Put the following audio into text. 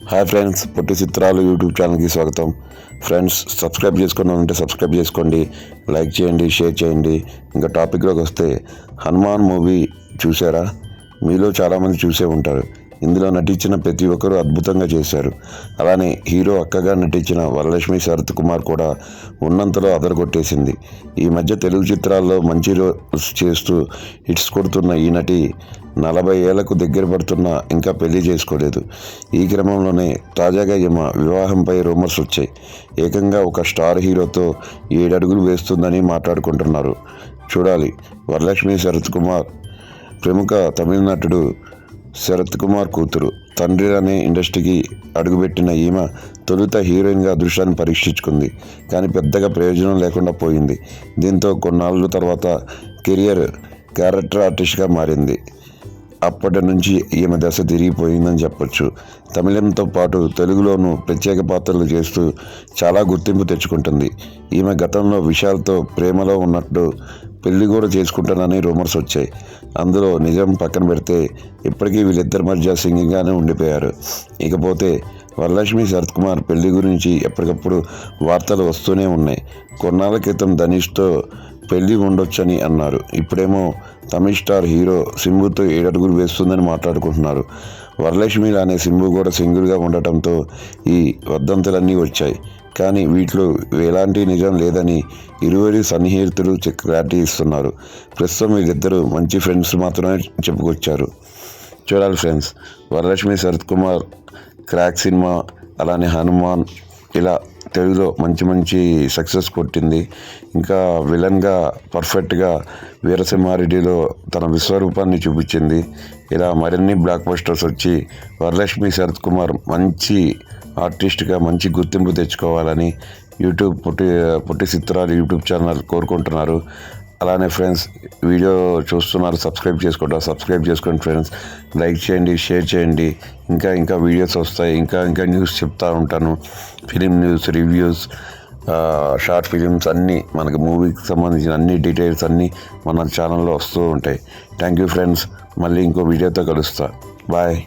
Hi friends పొట్టి చిత్రాలు YouTube ఛానల్కి స్వాగతం. ఫ్రెండ్స్ సబ్స్క్రైబ్ చేసుకుని ఉంటే సబ్స్క్రైబ్ చేసుకోండి లైక్ చేయండి షేర్ చేయండి. ఇంకా టాపిక్లోకి వస్తే హనుమాన్ మూవీ చూసారా? మీలో చాలామంది చూసే ఉంటారు. ఇందులో నటించిన ప్రతి ఒక్కరూ అద్భుతంగా చేశారు. అలానే హీరో అక్కగా నటించిన వరలక్ష్మి శరత్ కుమార్ కూడా ఉన్నంతలో అదరగొట్టేసింది. ఈ మధ్య తెలుగు చిత్రాల్లో మంచి రోల్స్ చేస్తూ హిట్స్ కొడుతున్న ఈ నటి నలభై ఏళ్ళకు దగ్గర పడుతున్నా ఇంకా పెళ్ళి చేసుకోలేదు. ఈ క్రమంలోనే తాజాగా ఈమె వివాహంపై రూమర్స్ వచ్చాయి. ఏకంగా ఒక స్టార్ హీరోతో ఏడడుగులు వేస్తుందని మాట్లాడుకుంటున్నారు. చూడాలి. వరలక్ష్మి శరత్ కుమార్. ప్రముఖ తమిళ నటుడు శరత్ కుమార్ కూతురు. తండ్రి అనే ఇండస్ట్రీకి అడుగుపెట్టిన ఈమె తొలుత హీరోయిన్గా అదృష్టాన్ని పరీక్షించుకుంది. కానీ పెద్దగా ప్రయోజనం లేకుండా పోయింది. దీంతో కొన్నాళ్ళు తర్వాత కెరియర్ క్యారెక్టర్ ఆర్టిస్ట్గా మారింది. అప్పటి నుంచి ఈమె దశ తిరిగిపోయిందని చెప్పొచ్చు. తమిళంతో పాటు తెలుగులోనూ ప్రత్యేక పాత్రలు చేస్తూ చాలా గుర్తింపు తెచ్చుకుంటుంది. ఈమె గతంలో విశాల్తో ప్రేమలో ఉన్నట్టు పెళ్ళి కూడా చేసుకుంటానని రూమర్స్ వచ్చాయి. అందులో నిజం పక్కన పెడితే ఇప్పటికీ వీళ్ళిద్దరి మధ్య సింగింగ్గానే ఉండిపోయారు. ఇకపోతే వరలక్ష్మి శరత్ కుమార్ పెళ్ళి గురించి ఎప్పటికప్పుడు వార్తలు వస్తూనే ఉన్నాయి. కొన్నాళ్ళ క్రితం ధనుష్తో పెళ్ళి ఉండొచ్చని అన్నారు. ఇప్పుడేమో తమిళ్ స్టార్ హీరో సింబుతో ఏడడుగులు వేస్తుందని మాట్లాడుకుంటున్నారు. వరలక్ష్మి అనే సింబు కూడా సింగిల్గా ఉండటంతో ఈ వద్దంతులన్నీ వచ్చాయి. కానీ వీటిలో ఎలాంటి నిజం లేదని ఇరువురి సన్నిహితులు క్లారిటీ ఇస్తున్నారు. ప్రస్తుతం వీళ్ళిద్దరూ మంచి ఫ్రెండ్స్ మాత్రమే చెప్పుకొచ్చారు. చూడాలి ఫ్రెండ్స్ వరలక్ష్మి శరత్ కుమార్ క్రాక్ సినిమా అలానే హనుమాన్ ఇలా తెలుగులో మంచి మంచి సక్సెస్ కొట్టింది. ఇంకా విలన్గా పర్ఫెక్ట్గా వీరసింహారెడ్డిలో తన విశ్వరూపాన్ని చూపించింది. ఇలా మరిన్ని బ్లాక్ బస్టర్స్ వచ్చి వరలక్ష్మి శరత్ కుమార్ మంచి ఆర్టిస్ట్గా మంచి గుర్తింపు తెచ్చుకోవాలని యూట్యూబ్ పుట్టి పుట్టి చిత్రాలు యూట్యూబ్ ఛానల్ కోరుకుంటున్నారు. అలానే ఫ్రెండ్స్ వీడియో చూస్తున్నారు సబ్స్క్రైబ్ చేసుకోండి. సబ్స్క్రైబ్ చేసుకోండి ఫ్రెండ్స్. లైక్ చేయండి షేర్ చేయండి. ఇంకా ఇంకా వీడియోస్ వస్తాయి. ఇంకా ఇంకా న్యూస్ చెప్తా ఉంటాను. Film news reviews short films అన్నీ మనకి మూవీకి సంబంధించిన అన్ని డీటెయిల్స్ అన్నీ మన ఛానల్లో వస్తూ ఉంటాయి. Thank you friends. మళ్ళీ ఇంకో వీడియోతో కలుస్తా. బాయ్.